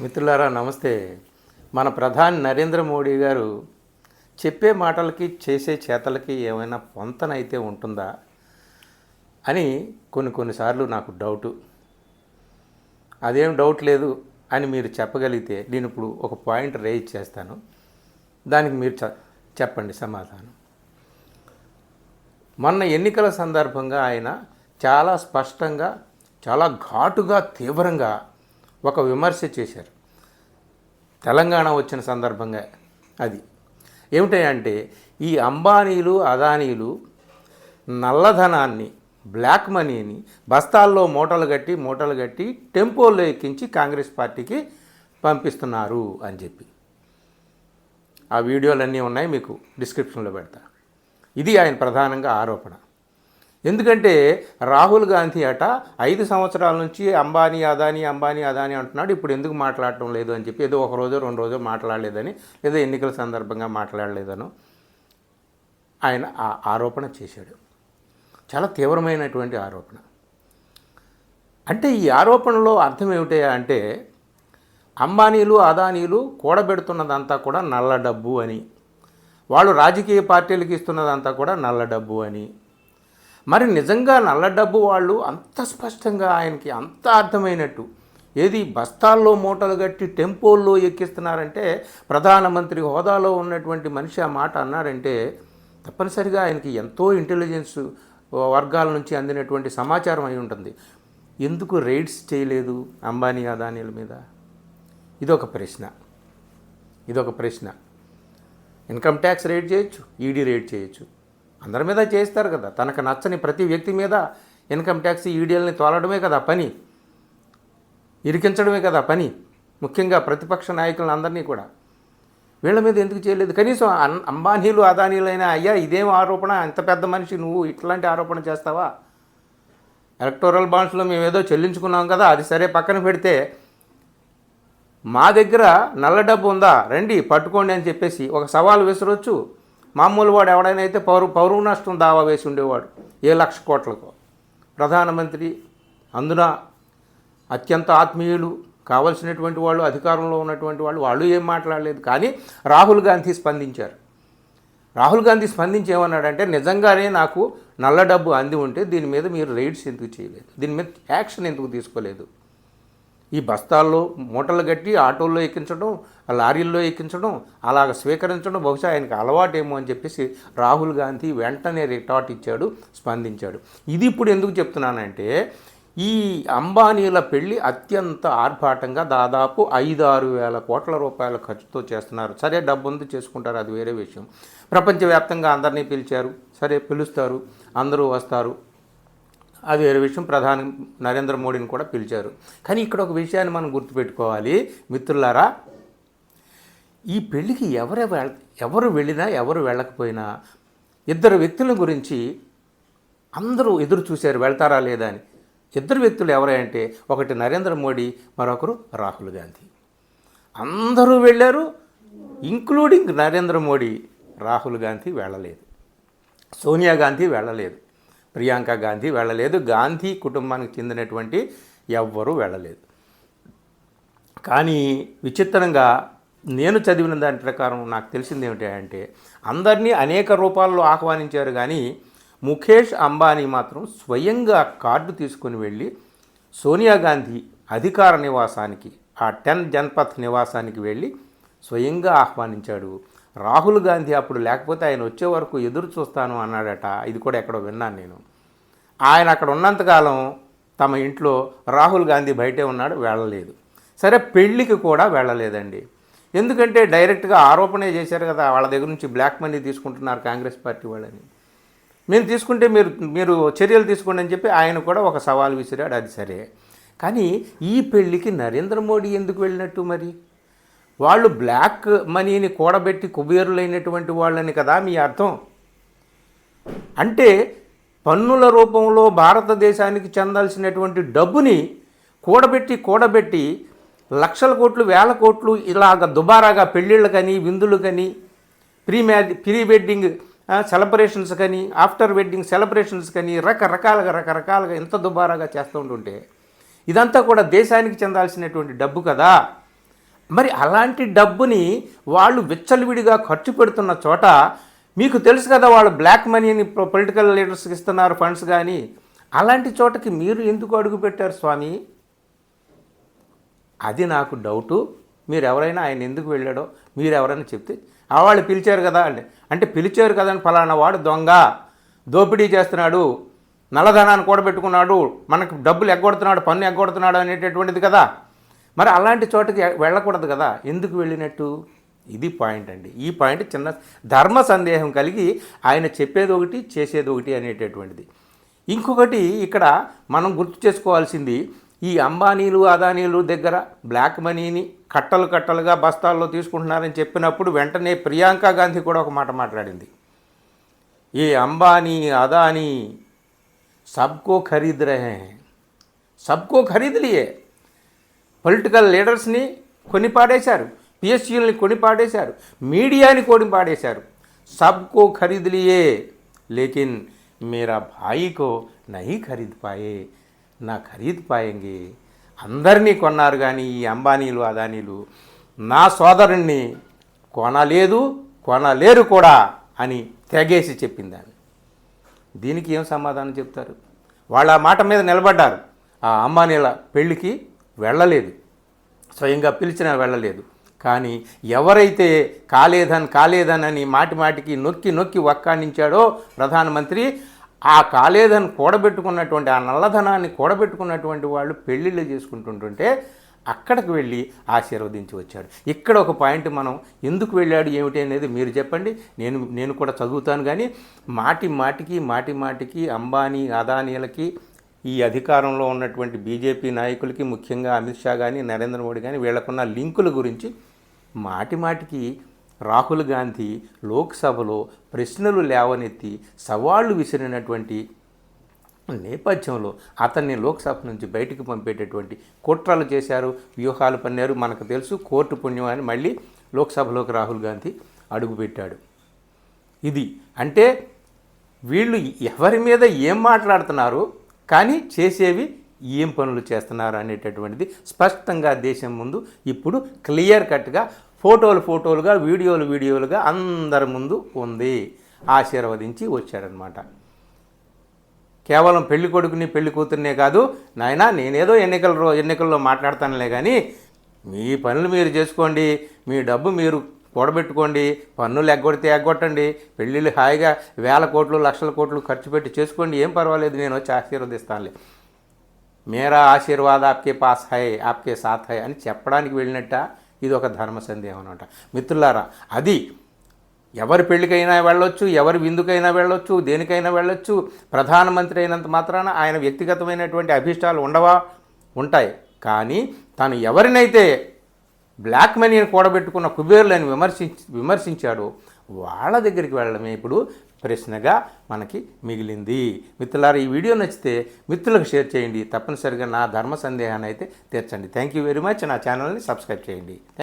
మిత్రులారా నమస్తే. మన ప్రధాని నరేంద్ర మోడీ గారు చెప్పే మాటలకి చేసే చేతలకి ఏమైనా పొంతనైతే ఉంటుందా అని కొన్ని కొన్నిసార్లు నాకు డౌటు. అదేం డౌట్ లేదు అని మీరు చెప్పగలిగితే నేను ఇప్పుడు ఒక పాయింట్ రేజ్ చేస్తాను. దానికి మీరు చ- చెప్పండి సమాధానం. మొన్న ఎన్నికల సందర్భంగా ఆయన చాలా స్పష్టంగా చాలా ఘాటుగా తీవ్రంగా ఒక విమర్శ చేశారు. తెలంగాణ వచ్చిన సందర్భంగా అది. ఏమిటంటే ఈ అంబానీలు అదానీలు నల్లధనాన్ని బ్లాక్ మనీని బస్తాల్లో మూటలు కట్టి మూటలు కట్టి టెంపోల్లో ఎక్కించి కాంగ్రెస్ పార్టీకి పంపిస్తున్నారు అని చెప్పి. ఆ వీడియోలన్నీ ఉన్నాయి మీకు డిస్క్రిప్షన్లో పెడతా. ఇది ఆయన ప్రధానంగా ఆరోపణ. ఎందుకంటే రాహుల్ గాంధీ అట ఐదు సంవత్సరాల నుంచి అంబానీ అదానీ అంబానీ అదానీ అంటున్నాడు. ఇప్పుడు ఎందుకు మాట్లాడటం లేదు అని చెప్పి ఏదో ఒక రోజు రెండు రోజు మాట్లాడలేదని ఏదో ఎన్నికల సందర్భంగా మాట్లాడలేదను ఆయన ఆ ఆరోపణ చేశాడు. చాలా తీవ్రమైనటువంటి ఆరోపణ. అంటే ఈ ఆరోపణలో అర్థం ఏమిటయా అంటే అంబానీలు అదానీలు కూడబెడుతున్నదంతా కూడా నల్ల డబ్బు అని వాళ్ళు రాజకీయ పార్టీలకు ఇస్తున్నదంతా కూడా నల్ల డబ్బు అని మరి నిజంగా నల్ల డబ్బు వాళ్ళు అంత స్పష్టంగా ఆయనకి అంత అర్థమైనట్టు. ఏది బస్తాల్లో మూటలు కట్టి టెంపోల్లో ఎక్కిస్తున్నారంటే ప్రధానమంత్రి హోదాలో ఉన్నటువంటి మనిషి ఆ మాట అన్నారంటే తప్పనిసరిగా ఆయనకి ఎంతో ఇంటెలిజెన్స్ వర్గాల నుంచి అందినటువంటి సమాచారం అయి ఉంటుంది. ఎందుకు రైడ్స్ చేయలేదు అంబానీ అదానీల మీద? ఇదొక ప్రశ్న. ఇదొక ప్రశ్న. ఇన్కమ్ ట్యాక్స్ రేట్ చేయొచ్చు ఈడీ రేట్ చేయొచ్చు. అందరి మీద చేస్తారు కదా. తనకు నచ్చని ప్రతి వ్యక్తి మీద ఇన్కమ్ ట్యాక్స్ ఈడీఎల్ని తోలడమే కదా పని. ఇరికించడమే కదా పని. ముఖ్యంగా ప్రతిపక్ష నాయకులను అందరినీ కూడా. వీళ్ళ మీద ఎందుకు చేయలేదు? కనీసం అంబానీలు అదానీలైనా అయ్యా ఇదేం ఆరోపణ? ఇంత పెద్ద మనిషి నువ్వు ఇట్లాంటి ఆరోపణ చేస్తావా? ఎలక్టోరల్ బాండ్స్లో మేము ఏదో చెల్లించుకున్నాం కదా అది సరే పక్కన పెడితే మా దగ్గర నల్ల డబ్బు ఉందా? రండి పట్టుకోండి అని చెప్పేసి ఒక సవాల్ విసరొచ్చు. మామూలు వాడు ఎవడైనా అయితే పౌరు పౌరు నష్టం దావా వేసి ఉండేవాడు ఏ లక్ష కోట్లకు. ప్రధానమంత్రి అందున అత్యంత ఆత్మీయులు కావలసినటువంటి వాళ్ళు అధికారంలో ఉన్నటువంటి వాళ్ళు వాళ్ళు ఏం మాట్లాడలేదు కానీ రాహుల్ గాంధీ స్పందించారు. రాహుల్ గాంధీ స్పందించి ఏమన్నాడంటే నిజంగానే నాకు నల్ల డబ్బు అంది ఉంటే దీని మీద మీరు రైడ్స్ ఎందుకు చేయలేదు? దీని మీద యాక్షన్ ఎందుకు తీసుకోలేదు? ఈ బస్తాల్లో మూటలు కట్టి ఆటోల్లో ఎక్కించడం లారీల్లో ఎక్కించడం అలాగ స్వీకరించడం బహుశా ఆయనకు అలవాటేమో అని చెప్పేసి రాహుల్ గాంధీ వెంటనే రిటార్ట్ ఇచ్చాడు స్పందించాడు. ఇది ఇప్పుడు ఎందుకు చెప్తున్నానంటే ఈ అంబానీల పెళ్ళి అత్యంత ఆర్భాటంగా దాదాపు ఐదు ఆరు వేల కోట్ల రూపాయల ఖర్చుతో చేస్తున్నారు. సరే డబ్బు ఉంది చేసుకుంటారు అది వేరే విషయం. ప్రపంచవ్యాప్తంగా అందరినీ పిలిచారు. సరే పిలుస్తారు అందరూ వస్తారు. అది వేరే విషయం. ప్రధాని నరేంద్ర మోడీని కూడా పిలిచారు. కానీ ఇక్కడ ఒక విషయాన్ని మనం గుర్తుపెట్టుకోవాలి. మిత్రులారా ఈ పెళ్ళికి ఎవరు ఎవరు వెళ్ళినా ఎవరు వెళ్ళకపోయినా ఇద్దరు వ్యక్తుల గురించి అందరూ ఎదురు చూశారు. వెళ్తారా లేదా అని. ఇద్దరు వ్యక్తులు ఎవరంటే ఒకటి నరేంద్ర మోడీ మరొకరు రాహుల్ గాంధీ. అందరూ వెళ్ళారు. ఇంక్లూడింగ్ నరేంద్ర మోడీ రాహుల్ గాంధీ వెళ్ళలేదు. సోనియా గాంధీ వెళ్ళలేదు. ప్రియాంక గాంధీ వెళ్ళలేదు. గాంధీ కుటుంబానికి చెందినటువంటి ఎవ్వరూ వెళ్ళలేదు. కానీ విచిత్రంగా నేను చదివిన దాని ప్రకారం నాకు తెలిసింది ఏమిటంటే అందరినీ అనేక రూపాల్లో ఆహ్వానించారు కానీ ముఖేష్ అంబానీ మాత్రం స్వయంగా కార్డు తీసుకుని వెళ్ళి సోనియా గాంధీ అధికార నివాసానికి ఆ టెన్ జన్పథ్ నివాసానికి వెళ్ళి స్వయంగా ఆహ్వానించాడు. రాహుల్ గాంధీ అప్పుడు లేకపోతే ఆయన వచ్చే వరకు ఎదురు చూస్తాను అన్నాడట. ఇది కూడా ఎక్కడో విన్నాను నేను. ఆయన అక్కడ ఉన్నంతకాలం తమ ఇంట్లో రాహుల్ గాంధీ బయటే ఉన్నాడు వెళ్ళలేదు. సరే పెళ్ళికి కూడా వెళ్ళలేదండి. ఎందుకంటే డైరెక్ట్గా ఆరోపణే చేశారు కదా వాళ్ళ దగ్గర నుంచి బ్లాక్ మనీ తీసుకుంటున్నారు కాంగ్రెస్ పార్టీ వాళ్ళని. మేము తీసుకుంటే మీరు మీరు చర్యలు తీసుకోండి అని చెప్పి ఆయన కూడా ఒక సవాల్ విసిరాడు అది సరే. కానీ ఈ పెళ్ళికి నరేంద్ర మోడీ ఎందుకు వెళ్ళినట్టు మరి? వాళ్ళు బ్లాక్ మనీని కూడబెట్టి కుబేరులైనటువంటి వాళ్ళని కదా మీ అర్థం? అంటే పన్నుల రూపంలో భారతదేశానికి చెందాల్సినటువంటి డబ్బుని కూడబెట్టి కూడబెట్టి లక్షల కోట్లు వేల కోట్లు ఇలాగ దుబారాగా పెళ్ళిళ్ళకని విందులకని pre marry pre wedding celebrations కానీ ఆఫ్టర్ వెడ్డింగ్ సెలబ్రేషన్స్ కానీ రకరకాలుగా రకరకాలుగా ఎంత దుబారాగా చేస్తూ ఉంటుంటే ఇదంతా కూడా దేశానికి చెందాల్సినటువంటి డబ్బు కదా? మరి అలాంటి డబ్బుని వాళ్ళు విచ్చలవిడిగా ఖర్చు పెడుతున్న చోట మీకు తెలుసు కదా వాళ్ళు బ్లాక్ మనీని పొలిటికల్ లీడర్స్కి ఇస్తున్నారు ఫండ్స్ కానీ అలాంటి చోటకి మీరు ఎందుకు అడుగు పెట్టారు స్వామి? అది నాకు డౌటు. మీరు ఎవరైనా ఆయన ఎందుకు వెళ్ళాడో మీరు ఎవరైనా చెప్తే ఆ వాళ్ళు పిలిచారు కదా అండి. అంటే పిలిచారు కదా అని ఫలానా వాడు దొంగ దోపిడీ చేస్తున్నాడు నల్లధనాన్ని కూడబెట్టుకున్నాడు మనకు డబ్బులు ఎగ్గొడుతున్నాడు పన్ను ఎగ్గొడుతున్నాడు అనేటటువంటిది కదా. మరి అలాంటి చోటకి వెళ్ళకూడదు కదా. ఎందుకు వెళ్ళినట్టు? ఇది పాయింట్ అండి. ఈ పాయింట్ చిన్న ధర్మ సందేహం కలిగి ఆయన చెప్పేది ఒకటి చేసేది ఒకటి అనేటటువంటిది. ఇంకొకటి ఇక్కడ మనం గుర్తు చేసుకోవాల్సింది ఈ అంబానీలు అదానీలు దగ్గర బ్లాక్ మనీని కట్టలు కట్టలుగా బస్తాల్లో తీసుకుంటున్నారని చెప్పినప్పుడు వెంటనే ప్రియాంక గాంధీ కూడా ఒక మాట మాట్లాడింది. ఈ అంబానీ అదానీ సబ్కో ఖరీద్ రహే సబ్కో ఖరీదులియే పొలిటికల్ లీడర్స్ని కొనిపాడేశారు పిఎస్సీలని కొని పాడేశారు మీడియాని కొని పాడేశారు సబ్కో ఖరీద్ లియే లేకిన్ మేరా భాయికో నహీ ఖరీద్ పాయే నా ఖరీద్ పాయంగి అందరినీ కొన్నారు కానీ ఈ అంబానీలు అదానీలు. నా సోదరుణ్ణి కొనలేదు కొనలేరు కూడా అని తెగేసి చెప్పిందాన్ని. దీనికి ఏం సమాధానం చెప్తారు? వాళ్ళ మాట మీద నిలబడ్డారు ఆ అంబానీల పెళ్ళికి వెళ్ళలేదు. స్వయంగా పిలిచినా వెళ్ళలేదు. కానీ ఎవరైతే కాలేదని కాలేదనని మాటి మాటికి నొక్కి నొక్కి వక్కాణించాడో ప్రధానమంత్రి ఆ కాలేదని కూడబెట్టుకున్నటువంటి ఆ నల్లధనాన్ని కూడబెట్టుకున్నటువంటి వాళ్ళు పెళ్ళిళ్ళు చేసుకుంటుంటుంటే అక్కడికి వెళ్ళి ఆశీర్వదించి వచ్చాడు. ఇక్కడ ఒక పాయింట్ మనం ఎందుకు వెళ్ళాడు ఏమిటి అనేది మీరు చెప్పండి. నేను నేను కూడా చదువుతాను కానీ మాటి మాటికి మాటి మాటికి అంబానీ అదానీలకి ఈ అధికారంలో ఉన్నటువంటి బీజేపీ నాయకులకి ముఖ్యంగా అమిత్ షా కానీ నరేంద్ర మోడీ కానీ వీళ్ళకున్న లింకుల గురించి మాటి మాటికి రాహుల్ గాంధీ లోక్సభలో ప్రశ్నలు లేవనెత్తి సవాళ్ళు విసిరినటువంటి నేపథ్యంలో అతన్ని లోక్సభ నుంచి బయటికి పంపేటటువంటి కుట్రలు చేశారు వ్యూహాలు పన్నారు. మనకు తెలుసు కోర్టు పుణ్యం అని మళ్ళీ లోక్సభలోకి రాహుల్ గాంధీ అడుగుపెట్టాడు. ఇది అంటే వీళ్ళు ఎవరి మీద ఏం మాట్లాడుతున్నారు? కానీ చేసేవి ఏం పనులు చేస్తున్నారు అనేటటువంటిది స్పష్టంగా దేశం ముందు ఇప్పుడు క్లియర్ కట్గా ఫోటోలు ఫోటోలుగా వీడియోలు వీడియోలుగా అందరి ముందు ఉంది. ఆశీర్వదించి వచ్చాడనమాట. కేవలం పెళ్ళి కొడుకుని పెళ్ళి కూతురునే కాదు నాయనా నేనేదో ఎన్నికల ఎన్నికల్లో మాట్లాడతానులే కానీ మీ పనులు మీరు చేసుకోండి మీ డబ్బు మీరు కూడబెట్టుకోండి పన్నులు ఎగ్గొడితే ఎగ్గొట్టండి పెళ్ళిళ్ళు హాయిగా వేల కోట్లు లక్షల కోట్లు ఖర్చు పెట్టి చేసుకోండి ఏం పర్వాలేదు నేను వచ్చి ఆశీర్వదిస్తానులే. మేరా ఆశీర్వాద ఆప్కే పాస్ హై ఆప్కే సాత్ హై అని చెప్పడానికి వెళ్ళినట్ట ఇది ఒక ధర్మ సందేహం అనమాట మిత్రులారా అది ఎవరి పెళ్ళికైనా వెళ్ళొచ్చు ఎవరి విందుకైనా వెళ్ళొచ్చు దేనికైనా వెళ్ళొచ్చు ప్రధానమంత్రి అయినంత మాత్రాన ఆయన వ్యక్తిగతమైనటువంటి అభిష్టాలు ఉండవా? ఉంటాయి. కానీ తను ఎవరినైతే బ్లాక్ మనీని కూడబెట్టుకున్న కుబేర్లను విమర్శించి విమర్శించాడు. వాళ్ళ దగ్గరికి వెళ్ళడమే ఇప్పుడు ప్రశ్నగా మనకి మిగిలింది. మిత్రులారా ఈ వీడియో నచ్చితే మిత్రులకు షేర్ చేయండి. తప్పనిసరిగా నా ధర్మ సందేహాన్ని అయితే తీర్చండి. థ్యాంక్ యూ వెరీ మచ్ నా ఛానల్ని సబ్స్క్రైబ్ చేయండి.